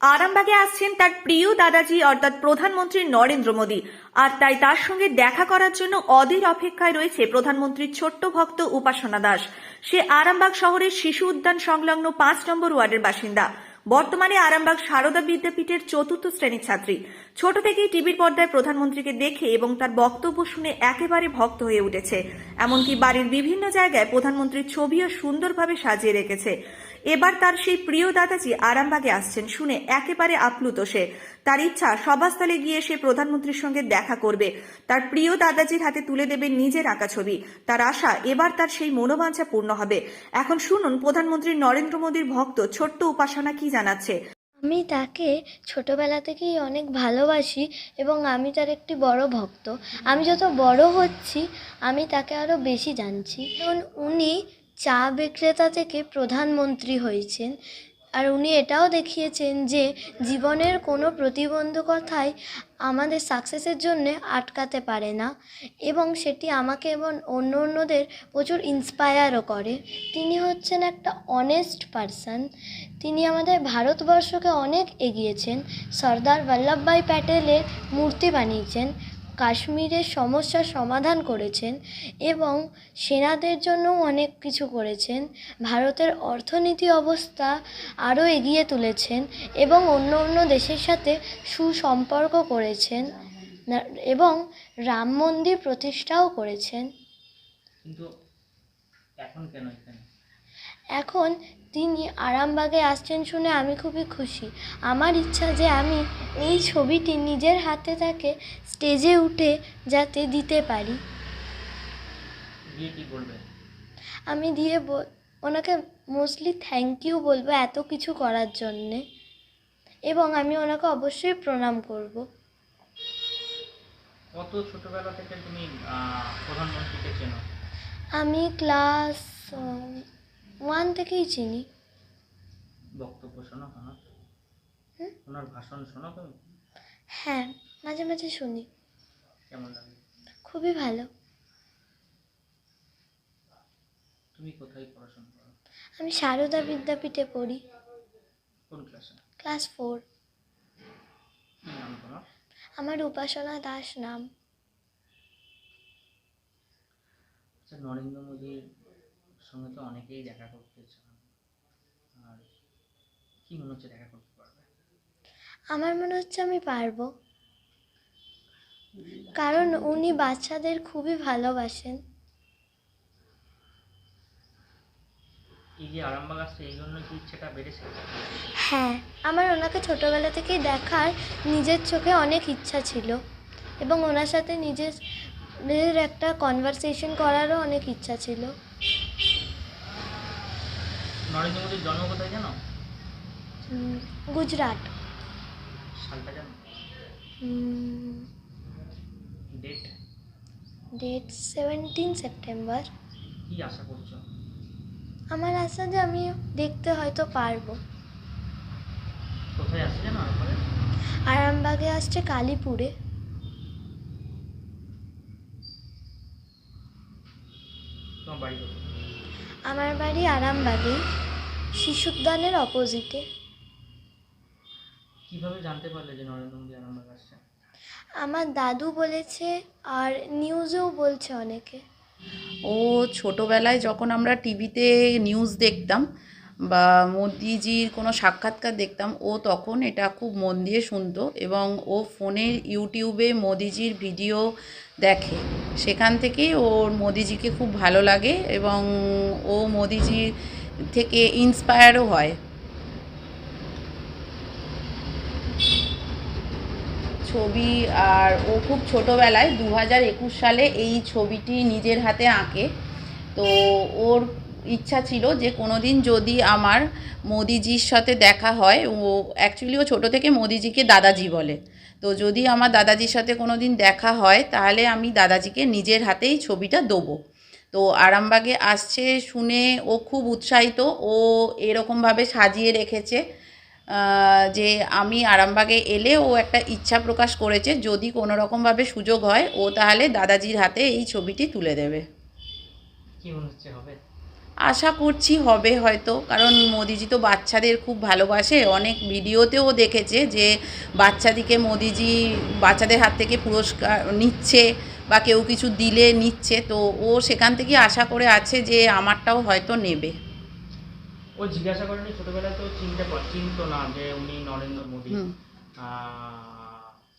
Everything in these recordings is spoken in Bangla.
আরামবাগে আসছেন তার প্রিয় দাদাজি, অর্থাৎ প্রধানমন্ত্রী নরেন্দ্র মোদী। আর তাই তার সঙ্গে দেখা করার জন্য অধীর অপেক্ষায় রয়েছে প্রধানমন্ত্রীর ছোট্ট ভক্ত উপাসনা দাস। সে আরামবাগ শহরের শিশু উদ্যান সংলগ্ন পাঁচ নম্বর ওয়ার্ডের বাসিন্দা। বর্তমানে আরামবাগ সারদা বিদ্যাপীঠের চতুর্থ শ্রেণির ছাত্রী। ছোট থেকেই টিভির পর্দায় প্রধানমন্ত্রীকে দেখে এবং তার বক্তব্য শুনে একেবারে ভক্ত হয়ে উঠেছে। এমনকি বাড়ির বিভিন্ন জায়গায় প্রধানমন্ত্রীর ছবিও সুন্দরভাবে সাজিয়ে রেখেছে। এবার তার সেই প্রিয় দাদাজি আরামবাগে আসছেন। শুনে একেবারে আপ্লুত সে। তার ইচ্ছা, সভাস্থলে গিয়ে সে প্রধানমন্ত্রীর সঙ্গে দেখা করবে। তার প্রিয় দাদাজির হাতে তুলে দেবে নিজের আঁকা ছবি। তার আশা, এবার তার সেই মনোবাঞ্ছা পূর্ণ হবে। এখন শুনুন, প্রধানমন্ত্রী নরেন্দ্র মোদীর ভক্ত ছোট্ট উপাসনা কি জানাচ্ছে। আমি তাকে ছোটোবেলা থেকেই অনেক ভালোবাসি এবং আমি তার একটি বড় ভক্ত। আমি যত বড় হচ্ছি, আমি তাকে আরও বেশি জানছি। কারণ উনি চা বিক্রেতা থেকে প্রধানমন্ত্রী হয়েছেন। আর উনি এটাও দেখিয়েছেন যে, জীবনের কোনো প্রতিবন্ধকতাই আমাদের সাকসেসের জন্য আটকাতে পারে না এবং সেটি আমাকে এবং অন্য অন্যদের প্রচুর ইন্সপায়ারও করে। তিনি হচ্ছেন একটা অনেস্ট পারসন তিনি আমাদের ভারতবর্ষকে অনেক এগিয়েছেন। সর্দার বল্লভভাই প্যাটেলের মূর্তি বানিয়েছেন। কাশ্মীরের সমস্যার সমাধান করেছেন এবং সেনাদের জন্যও অনেক কিছু করেছেন। ভারতের অর্থনীতি অবস্থা আরও এগিয়ে তুলেছেন এবং অন্য অন্য দেশের সাথে সুসম্পর্ক করেছেন এবং রাম মন্দির প্রতিষ্ঠাও করেছেন। এখন তিনি আরামবাগে আসছেন শুনে আমি খুবই খুশি। আমার ইচ্ছা যে আমি এই ছবিটি নিজের হাতে তাকে স্টেজে উঠে যাতে দিতে পারি। আমি দিয়ে ওনাকে মোস্টলি থ্যাংক ইউ বলব এত কিছু করার জন্যে। এবং আমি ওনাকে অবশ্যই প্রণাম করব। কত ছোটবেলা থেকে তুমি প্রধানমন্ত্রীকে চেনো? আমি ক্লাস ওয়ান থেকেই চিনি। বক্তব্য শোনো ওনার? ওনার ভাষণ শোনো তুমি? হ্যাঁ মাঝে মাঝে শুনি। কেমন লাগে? খুবই ভালো। তুমি কোথায় পড়াশোনা করো? আমি সারদা বিদ্যাপীঠে পড়ি। কোন ক্লাসে? Class four. আমার উপাসনা দাস নাম। আচ্ছা নরেন্দ্র মোদীর সঙ্গে তো অনেকেই দেখা করতে চান। আর কি মনে হচ্ছে দেখা করতে পারবে? আমার মনে হচ্ছে আমি পারব। কারণ উনি বাচ্চাদের খুবই ভালোবাসেন। এই যে আরামবাগ আসছে এই জন্য কি ইচ্ছেটা বেড়েছে? হ্যাঁ আমার ওনাকে ছোটোবেলা থেকেই দেখার নিজের চোখে অনেক ইচ্ছা ছিল। এবং ওনার সাথে নিজের নিজের একটা কনভারসেশন করারও অনেক ইচ্ছা ছিল। নরেন্দ্র মোদীর জন্ম কোথায় জানো? গুজরাট। সালটা জানো? ডেট ডেট সেভেন্টিন সেপ্টেম্বর কি আশা করছ? আমার আশা যে আমি দেখতে হয়তো পারব। কোথায় আসছে জানো আরামবাগে আসছে কালীপুরে। তোমার বাড়ি আমার বাড়ি আরামবাগে শিশুদ্যানের অপোজিটে। কীভাবে জানতে পারলে যে নরেন্দ্র মোদী আরামবাগ আসছে আমার দাদু বলেছে আর নিউজেও বলছে অনেকে। ও ছোটবেলায় যখন আমরা টিভিতে নিউজ দেখতাম বা মোদিজির কোনো সাক্ষাৎকার দেখতাম, ও তখন এটা খুব মন দিয়ে শুনতো এবং ও ফোনের ইউটিউবে মোদিজির ভিডিও দেখে। সেখান থেকেই ওর মোদিজিকে খুব ভালো লাগে এবং ও মোদিজির থেকে ইন্সপায়ারও হয়। ছবি আর ও খুব ছোটোবেলায় দু হাজার একুশ সালে এই ছবিটি নিজের হাতে আঁকে। তো ওর ইচ্ছা ছিল যে কোনো দিন যদি আমার মোদিজির সাথে দেখা হয়, ও অ্যাকচুয়ালি ও ছোটো থেকে মোদিজিকে দাদাজি বলে। তো যদি আমার দাদাজির সাথে কোনো দিন দেখা হয়, তাহলে আমি দাদাজিকে নিজের হাতেই ছবিটা দেবো। তো আরামবাগে আসছে শুনে ও খুব উৎসাহিত, ও এরকমভাবে সাজিয়ে রেখেছে যে আমি আরামবাগে এলে ও একটা ইচ্ছা প্রকাশ করেছে, যদি কোনো রকমভাবে সুযোগ হয়, ও তাহলে দাদাজির হাতে এই ছবিটি তুলে দেবে। কি মনে হচ্ছে হবে? আশা করছি হবে হয়তো। কারণ মোদিজি তো বাচ্চাদের খুব ভালোবাসে। অনেক ভিডিওতেও দেখেছে যে বাচ্চাদিকে মোদিজি বাচ্চাদের হাত থেকে পুরস্কার নিচ্ছে বা কেউ কিছু দিলে নিচ্ছে। তো ও সেখান থেকে আশা করে আছে যে আমারটাও হয়তো নেবে। ও জিজ্ঞাসা করেনি ছোটবেলায় তো চিনতে চিনতো না যে উনি নরেন্দ্র মোদী।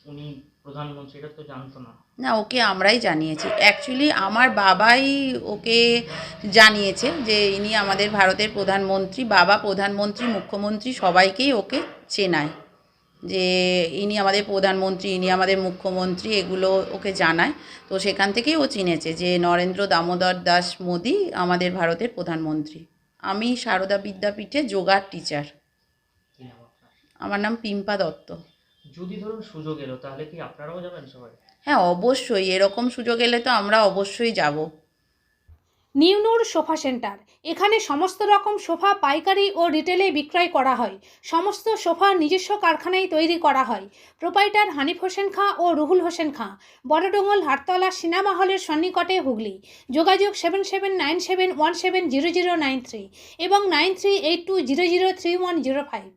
উনি প্রধানমন্ত্রী এটা তো জানতো না। না ওকে আমরাই জানিয়েছি। অ্যাকচুয়ালি আমার বাবাই ওকে জানিয়েছে যে ইনি আমাদের ভারতের প্রধানমন্ত্রী বাবা প্রধানমন্ত্রী মুখ্যমন্ত্রী সবাইকেই ওকে চেনায়। যে ইনি আমাদের প্রধানমন্ত্রী ইনি আমাদের মুখ্যমন্ত্রী এগুলো ওকে জানায়। তো সেখান থেকেই ও চিনেছে যে নরেন্দ্র দামোদর দাস মোদী আমাদের ভারতের প্রধানমন্ত্রী। আমি সারদা বিদ্যাপীঠে যোগার টিচার আমার নাম পিম্পা দত্ত। যদি ধরুন সুযোগ এলো তাহলে কি আপনারাও যাবেন সবাই? হ্যাঁ অবশ্যই। এরকম সুযোগ এলে তো আমরা অবশ্যই যাব। Newnoor sofa centre. এখানে সমস্ত রকম সোফা পাইকারি ও রিটেলে বিক্রয় করা হয়। সমস্ত সোফা নিজস্ব কারখানায় তৈরি করা হয়। প্রোপাইটার হানিফ হোসেন খাঁ ও রুহুল হোসেন খাঁ। বড়ডোঙ্গল হাটতলা সিনেমা হলের সন্নিকটে হুগলি। যোগাযোগ seven seven nine seven one seven zero zero nine three এবং nine three eight two zero zero three one zero five.